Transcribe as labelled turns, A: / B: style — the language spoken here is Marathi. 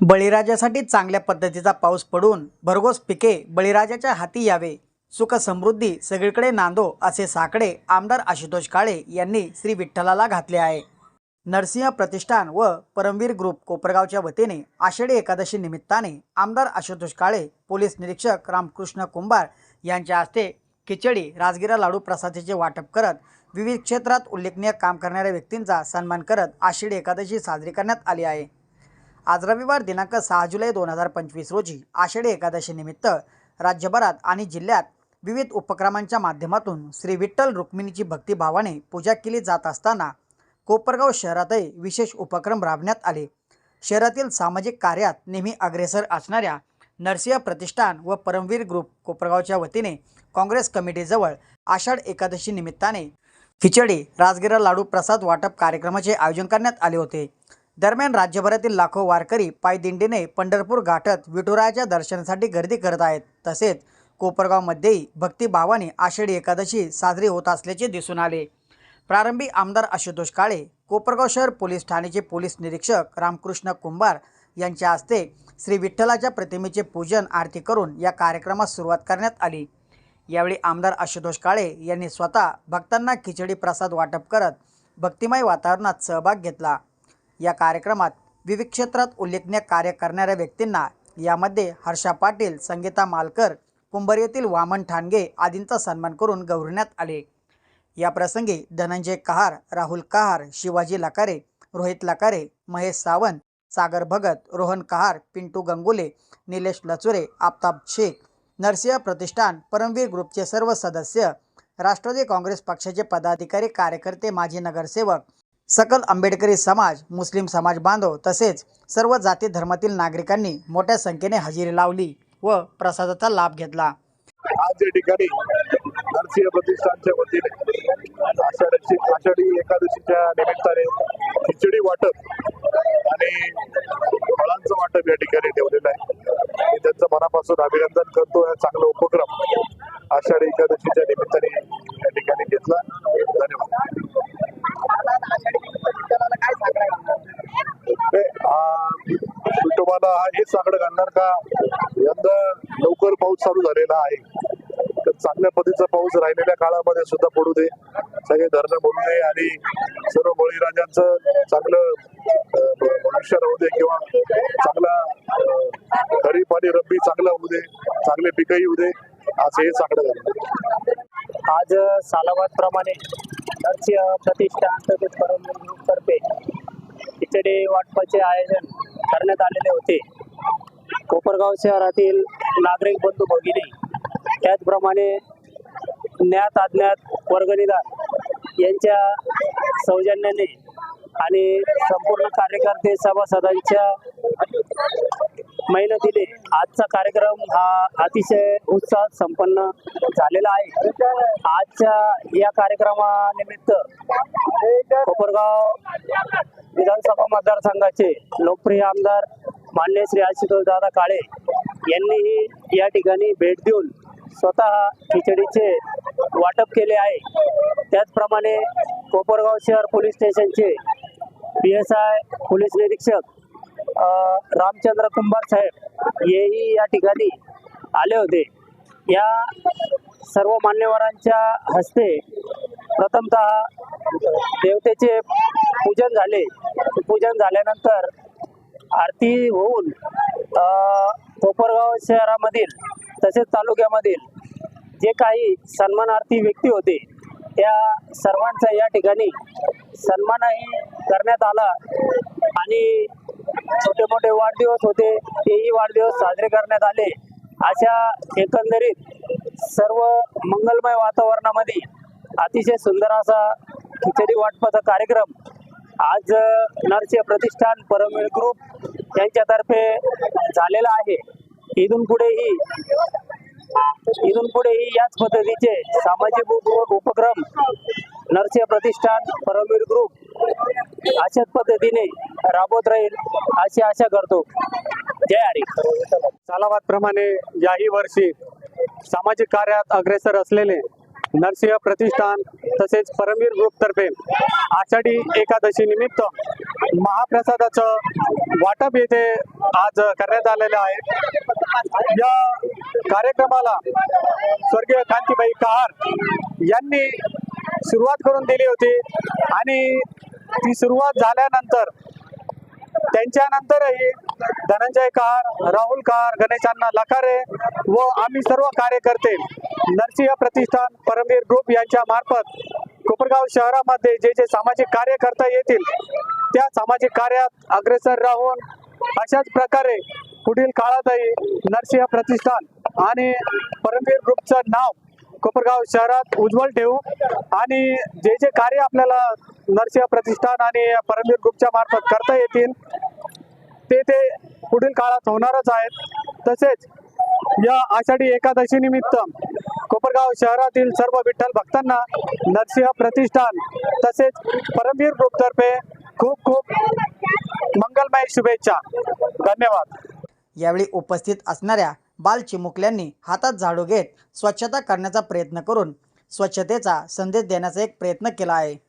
A: बळीराजासाठी चांगल्या पद्धतीचा पाऊस पडून भरघोस पिके बळीराजाच्या हाती यावे. सुख समृद्धी सगळीकडे नांदो असे साकडे आमदार आशुतोष काळे यांनी श्री विठ्ठलाला घातले आहे. नरसिंह प्रतिष्ठान व परमवीर ग्रुप कोपरगावच्या वतीने आषाढी एकादशी निमित्ताने आमदार आशुतोष काळे पोलीस निरीक्षक रामकृष्ण कुंभार यांच्या हस्ते खिचडी राजगिरा लाडू प्रसादाचे वाटप करत विविध क्षेत्रात उल्लेखनीय काम करणाऱ्या व्यक्तींचा सन्मान करत आषाढी एकादशी साजरी करण्यात आली आहे. आज रविवार दिनांक सहा जुलै दोन हजार पंचवीस रोजी आषाढी एकादशीनिमित्त राज्यभरात आणि जिल्ह्यात विविध उपक्रमांच्या माध्यमातून श्री विठ्ठल रुक्मिणीची भक्तिभावाने पूजा केली जात असताना कोपरगाव शहरातही विशेष उपक्रम राबवण्यात आले. शहरातील सामाजिक कार्यात नेहमी अग्रेसर असणाऱ्या नरसिंह प्रतिष्ठान व परमवीर ग्रुप कोपरगावच्या वतीने काँग्रेस कमिटीजवळ आषाढ एकादशी निमित्ताने खिचडी राजगिरा लाडू प्रसाद वाटप कार्यक्रमाचे आयोजन करण्यात आले होते. दरम्यान राज्यभरातील लाखो वारकरी पायदिंडीने पंढरपूर गाठत विठुरायाच्या दर्शनासाठी गर्दी करत आहेत. तसेच कोपरगावमध्येही भक्तिभावाने आषाढी एकादशी साजरी होत असल्याचे दिसून आले. प्रारंभी आमदार आशुतोष काळे कोपरगाव शहर पोलीस ठाण्याचे पोलीस निरीक्षक रामकृष्ण कुंभार यांच्या हस्ते श्री विठ्ठलाच्या प्रतिमेचे पूजन आरती करून या कार्यक्रमास सुरुवात करण्यात आली. यावेळी आमदार आशुतोष काळे यांनी स्वतः भक्तांना खिचडी प्रसाद वाटप करत भक्तिमय वातावरणात सहभाग घेतला. या कार्यक्रमात विविध क्षेत्रात उल्लेखनीय कार्य करणाऱ्या व्यक्तींना यामध्ये हर्षा पाटील संगीता मालकर कुंभर येथील वामन ठाणगे आदींचा सन्मान करून गौरवण्यात आले. या प्रसंगी धनंजय कहार राहुल कहार शिवाजी लकारे रोहित लकारे महेश सावंत सागर भगत रोहन कहार पिंटू गंगुले निलेश लचुरे आफताब शेख नरसिंह प्रतिष्ठान परमवीर ग्रुपचे सर्व सदस्य राष्ट्रवादी काँग्रेस पक्षाचे पदाधिकारी कार्यकर्ते माजी नगरसेवक सकल आंबेडकरी समाज मुस्लिम समाज बांधव तसेच सर्व जाती धर्मातील नागरिकांनी मोठ्या संख्येने हजेरी लावली व प्रसादाचा लाभ घेतला.
B: आज या ठिकाणी नरसिंह प्रतिष्ठानच्या वतीने आषाढी आषाढी एकादशीच्या निमित्ताने खिचडी वाटप आणि फळांचं वाटप या ठिकाणी ठेवलेलं आहे. मी त्यांचं मनापासून अभिनंदन करतो. हा चांगला उपक्रम आषाढी एकादशीच्या निमित्ताने या ठिकाणी घेतला धन्यवाद नाही, आ, विठोबाला हा घालणार का? यंदा लवकर पाऊस चालू झालेला आहे. तर चांगल्या पद्धतीचा पाऊस राहिलेल्या काळामध्ये सुद्धा पडू दे. सगळे धरणं बोलू दे आणि सर्व बळीराजांचं चांगलं भविष्य राहू दे किंवा चांगला खरीप आणि रब्बी चांगला होऊ दे चांगले पिकही होऊ दे. असं हे चांगलं झालं.
C: आज सालाबाद प्रमाणे नरसिंह प्रतिष्ठान तसेच ग्रुपतर्फे खिचडी वाटपाचे आयोजन करण्यात आलेले होते. कोपरगाव शहरातील नागरिक बंधू भगिनी त्याचप्रमाणे ज्ञात अज्ञात वर्गणीदार यांच्या सौजन्याने आणि संपूर्ण कार्यकर्ते सभासदांच्या मेहनतीने आजचा कार्यक्रम हा अतिशय उत्साहात संपन्न झालेला आहे. आजच्या या कार्यक्रमानिमित्त कोपरगाव विधानसभा मतदारसंघाचे लोकप्रिय आमदार मान्य श्री आशुतोष दादा काळे यांनीही या ठिकाणी भेट देऊन स्वतः खिचडीचे वाटप केले आहे. त्याचप्रमाणे कोपरगाव शहर पोलीस स्टेशनचे पी एस आय पोलीस निरीक्षक रामचंद्र कुंभार साहेब हेही या ठिकाणी आले होते. या सर्व मान्यवरांच्या हस्ते प्रथमतः देवतेचे पूजन झाले. पूजन झाल्यानंतर आरती होऊन कोपरगाव शहरामधील तसेच तालुक्यामधील जे काही सन्मानार्थी व्यक्ती होते त्या सर्वांचा या ठिकाणी सन्मानही करण्यात आला आणि छोटे मोठे वाढदिवस होते तेही वाढदिवस साजरे करण्यात आले. अशा एकंदरीत सर्व मंगलमय वातावरणामध्ये अतिशय सुंदर असा खिचडी वाटपाचा कार्यक्रम आज नरसिंह प्रतिष्ठान परमवीर ग्रुप यांच्यातर्फे झालेला आहे. इथून पुढेही इथून पुढेही याच पद्धतीचे सामाजिक उपक्रम नरसिंह प्रतिष्ठान परमवीर ग्रुप अशाच पद्धतीने राबवत राहील अशी आशा करतो. जय हरी
D: सालावाद प्रमाणे याही वर्षी सामाजिक कार्यात अग्रेसर असलेले नरसिंह प्रतिष्ठान तसेच परमवीर ग्रुपतर्फे आषाढी एकादशी निमित्त महाप्रसादाचं वाटप येथे आज करण्यात आलेलं आहे. या कार्यक्रमाला स्वर्गीय कांतीबाई कहार यांनी सुरुवात करून दिली होती आणि ती सुरुवात झाल्यानंतर त्यांच्यानंतरही धनंजय कार राहुल कार गणेशांना लकारे लखारे व आम्ही सर्व कार्यकर्ते नरसिंह प्रतिष्ठान परमवीर ग्रुप यांच्या मार्फत कोपरगाव शहरामध्ये जे जे सामाजिक कार्य करता येतील त्या सामाजिक कार्यात अग्रेसर राहून अशाच प्रकारे पुढील काळातही नरसिंह प्रतिष्ठान आणि परमवीर ग्रुपचं नाव कोपरगाव शहरात उज्ज्वल ठेवू आणि जे जे कार्य आपल्याला नरसिंह प्रतिष्ठान आणि परमवीर ग्रुपच्या मार्फत करता येतील ते ते पुढील काळात होणारच आहेत. तसेच या आषाढी एकादशी निमित्त कोपरगाव शहरातील सर्व विठ्ठल भक्तांना नरसिंह प्रतिष्ठान तसेच परमवीर ग्रुपतर्फे खूप खूप मंगलमय शुभेच्छा. धन्यवाद.
A: यावेळी उपस्थित असणाऱ्या बाल चिमुकल्यांनी हातात झाडू घेत स्वच्छता करण्याचा प्रयत्न करून स्वच्छतेचा संदेश देण्याचा एक प्रयत्न केला आहे.